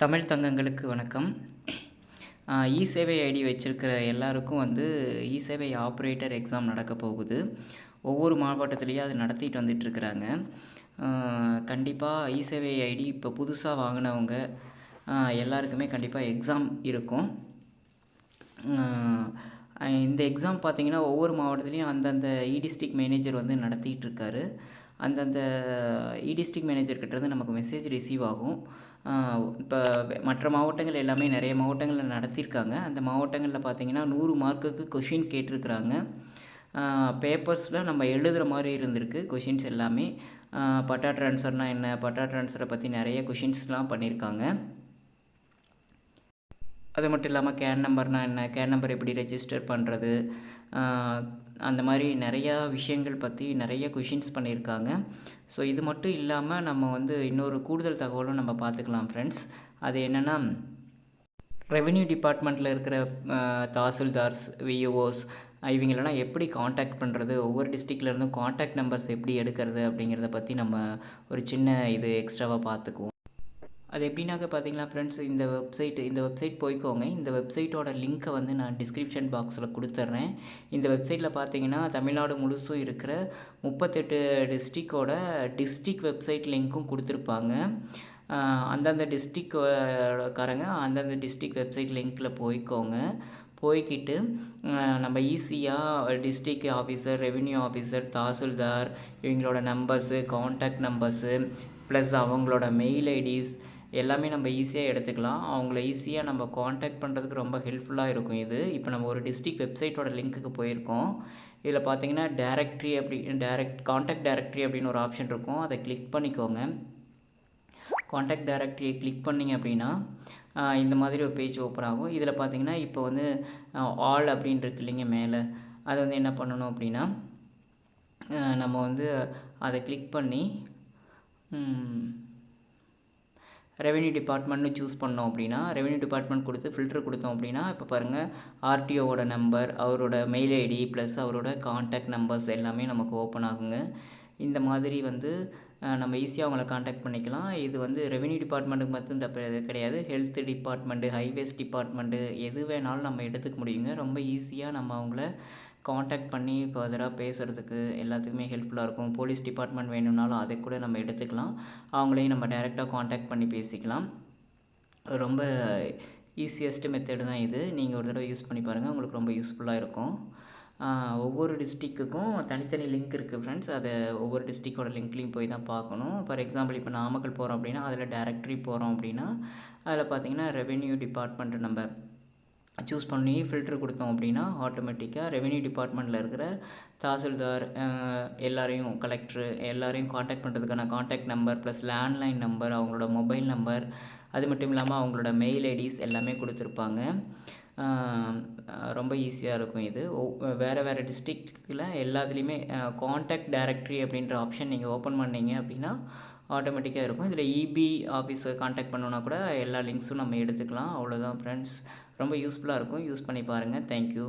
தமிழ் தங்கங்களுக்கு வணக்கம். இ சேவை ஐடி வச்சுருக்கிற எல்லாருக்கும் வந்து இ சேவை ஆப்ரேட்டர் எக்ஸாம் நடக்க போகுது. ஒவ்வொரு மாவட்டத்துலேயும் அது நடத்திட்டு வந்துட்டுருக்குறாங்க கண்டிப்பாக இ சேவை ஐடி இப்போ புதுசாக வாங்கினவங்க எல்லாருக்குமே கண்டிப்பாக எக்ஸாம் இருக்கும். இந்த எக்ஸாம் பார்த்தீங்கன்னா ஒவ்வொரு மாவட்டத்துலேயும் அந்தந்த e இடிஸ்ட்ரிக் மேனேஜர் வந்து நடத்திட்டுருக்காரு அந்தந்த இடிஸ்ட்ரிக் மேனேஜர்கிட்டருந்து மேனேஜர்கிட்டேருந்து நமக்கு மெசேஜ் ரிசீவ் ஆகும். இப்போ மற்ற மாவட்டங்கள் எல்லாமே நிறைய மாவட்டங்களில் நடத்தியிருக்காங்க. அந்த மாவட்டங்களில் பார்த்தீங்கன்னா நூறு மார்க்குக்கு கொஷின் கேட்டிருக்கிறாங்க. பேப்பர்ஸில் நம்ம எழுதுகிற மாதிரி இருந்திருக்கு கொஷின்ஸ் எல்லாமே. பட்டா ட்ரான்ஸ்ஃபர்னால் என்ன? பட்டா ட்ரான்ஸ்ஃபரை பற்றி நிறைய கொஷின்ஸ்லாம் பண்ணியிருக்காங்க. அது மட்டும் இல்லாமல் கேன் நம்பர்னால் என்ன? கேன் நம்பர் எப்படி ரெஜிஸ்டர் பண்ணுறது அந்த மாதிரி நிறையா விஷயங்கள் பற்றி நிறைய கொஷின்ஸ் பண்ணியிருக்காங்க. ஸோ இது மட்டும் இல்லாமல் நம்ம வந்து இன்னொரு கூடுதல் தகவலும் நம்ம பார்த்துக்கலாம் ஃப்ரெண்ட்ஸ் அது என்னென்னா ரெவென்யூ டிபார்ட்மெண்ட்டில் இருக்கிற தாசில்தார்ஸ் விஓஓஸ் இவங்களெல்லாம் எப்படி காண்டாக்ட் பண்ணுறது ஒவ்வொரு டிஸ்ட்ரிக்ட்லேருந்தும் காண்டாக்ட் நம்பர்ஸ் எப்படி எடுக்கிறது அப்படிங்கிறத பற்றி நம்ம ஒரு சின்ன இது எக்ஸ்ட்ராவாக பார்த்துக்குவோம். அது எப்படின்னாக்க பார்த்தீங்களா ஃப்ரெண்ட்ஸ் இந்த வெப்சைட் இந்த வெப்சைட் போய்க்கோங்க. இந்த வெப்சைட்டோட லிங்க்கை வந்து நான் டிஸ்கிரிப்ஷன் பாக்ஸில் கொடுத்துட்றேன் இந்த வெப்சைட்டில் பார்த்தீங்கன்னா தமிழ்நாடு முழுசும் இருக்கிற முப்பத்தெட்டு டிஸ்ட்ரிக்டோட டிஸ்ட்ரிக் வெப்சைட் லிங்க்கும் கொடுத்துருப்பாங்க. அந்தந்த டிஸ்ட்ரிக்காரங்க அந்தந்த டிஸ்ட்ரிக் வெப்சைட் லிங்க்கில் போய்க்கோங்க. போய்க்கிட்டு நம்ம ஈஸியாக district officer revenue officer tahsildar இவங்களோட நம்பர்ஸு காண்டாக்ட் நம்பர்ஸு ப்ளஸ் அவங்களோட மெயில் ஐடிஸ் எல்லாமே நம்ம ஈஸியாக எடுத்துக்கலாம். அவங்கள ஈஸியாக நம்ம காண்டாக்ட் பண்ணுறதுக்கு ரொம்ப ஹெல்ப்ஃபுல்லாக இருக்கும் இது. இப்போ நம்ம ஒரு டிஸ்ட்ரிக் வெப்சைட்டோட லிங்க்குக்கு போயிருக்கோம். இதில் பார்த்தீங்கன்னா டேரக்ட்ரி அப்படி டேரக்ட் காண்டாக்ட் டேரக்ட்ரி அப்படின்னு ஒரு ஆப்ஷன் இருக்கும். அதை கிளிக் பண்ணிக்கோங்க. காண்டாக்ட் டேரக்ட்ரியை கிளிக் பண்ணிங்க அப்படின்னா இந்த மாதிரி ஒரு பேஜ் ஓப்பன் ஆகும். இதில் பார்த்தீங்கன்னா இப்போ வந்து ஆல் அப்படின்னு இருக்கு இல்லைங்க மேலே. அதை வந்து என்ன பண்ணணும் அப்படின்னா நம்ம வந்து அதை கிளிக் பண்ணி ரெவென்யூ டிபார்ட்மெண்ட்னு சூஸ் பண்ணோம் அப்படின்னா ரெவென்யூ டிபார்ட்மெண்ட் கொடுத்து ஃபில்ட்ரு கொடுத்தோம் அப்படின்னா இப்போ பாருங்கள் ஆர்டிஓவோட நம்பர் அவரோட மெயில் ஐடி ப்ளஸ் அவரோட காண்டாக்ட் நம்பர்ஸ் எல்லாமே நமக்கு ஓப்பன் ஆகுங்க. இந்த மாதிரி வந்து நம்ம ஈஸியாக அவங்கள காண்டாக்ட் பண்ணிக்கலாம். இது வந்து ரெவென்யூ டிபார்ட்மெண்ட்டுக்கு மட்டும் கிடையாது. ஹெல்த் டிபார்ட்மெண்ட்டு ஹைவேஸ் டிபார்ட்மெண்ட்டு எது வேணாலும் நம்ம எடுத்துக்க முடியுங்க. ரொம்ப ஈஸியாக நம்ம அவங்கள காண்டாக்ட் பண்ணி ஃபர்தராக பேசுகிறதுக்கு எல்லாத்துக்குமே ஹெல்ப்ஃபுல்லாக இருக்கும். போலீஸ் டிபார்ட்மெண்ட் வேணும்னாலும் அதை கூட நம்ம எடுத்துக்கலாம். அவங்களையும் நம்ம டைரெக்டாக காண்டாக்ட் பண்ணி பேசிக்கலாம். ரொம்ப ஈஸியஸ்ட்டு மெத்தடு தான் இது. நீங்கள் ஒரு தடவை யூஸ் பண்ணி பாருங்கள் உங்களுக்கு ரொம்ப யூஸ்ஃபுல்லாக இருக்கும். ஒவ்வொரு டிஸ்ட்ரிக்குக்கும் தனித்தனி லிங்க் இருக்குது ஃப்ரெண்ட்ஸ் அதை ஒவ்வொரு டிஸ்ட்ரிக்டோட லிங்க்லேயும் போய் தான் பார்க்கணும். ஃபார் எக்ஸாம்பிள் இப்போ நாமக்கல் போகிறோம் அப்படின்னா அதில் டேரக்டரி போகிறோம் அப்படின்னா அதில் பார்த்தீங்கன்னா ரெவென்யூ டிபார்ட்மெண்ட் நம்ம சூஸ் பண்ணி ஃபில்ட்ரு கொடுத்தோம் அப்படின்னா ஆட்டோமேட்டிக்காக ரெவென்யூ டிபார்ட்மெண்ட்டில் இருக்கிற தாசில்தார் எல்லாரையும் கலெக்டரு எல்லாரையும் காண்டாக்ட் பண்ணுறதுக்கான contact number plus landline number அவங்களோட மொபைல் நம்பர் அது மட்டும் இல்லாமல் அவங்களோட மெயில் ஐடிஸ் எல்லாமே கொடுத்துருப்பாங்க. ரொம்ப ஈஸியாக இருக்கும் இது. வேறு வேறு டிஸ்ட்ரிக்டில் எல்லாத்துலேயுமே காண்டாக்ட் டைரக்ட்ரி அப்படின்ற ஆப்ஷன் நீங்கள் ஓப்பன் பண்ணிங்க அப்படின்னா ஆட்டோமேட்டிக்காக இருக்கும். இதில் இபி ஆஃபீஸை காண்டாக்ட் பண்ணோன்னா கூட எல்லா லிங்க்ஸும் நம்ம எடுத்துக்கலாம். அவ்வளோதான் ஃப்ரெண்ட்ஸ் ரொம்ப யூஸ்ஃபுல்லாக இருக்கும். யூஸ் பண்ணி பாருங்கள் தேங்க்யூ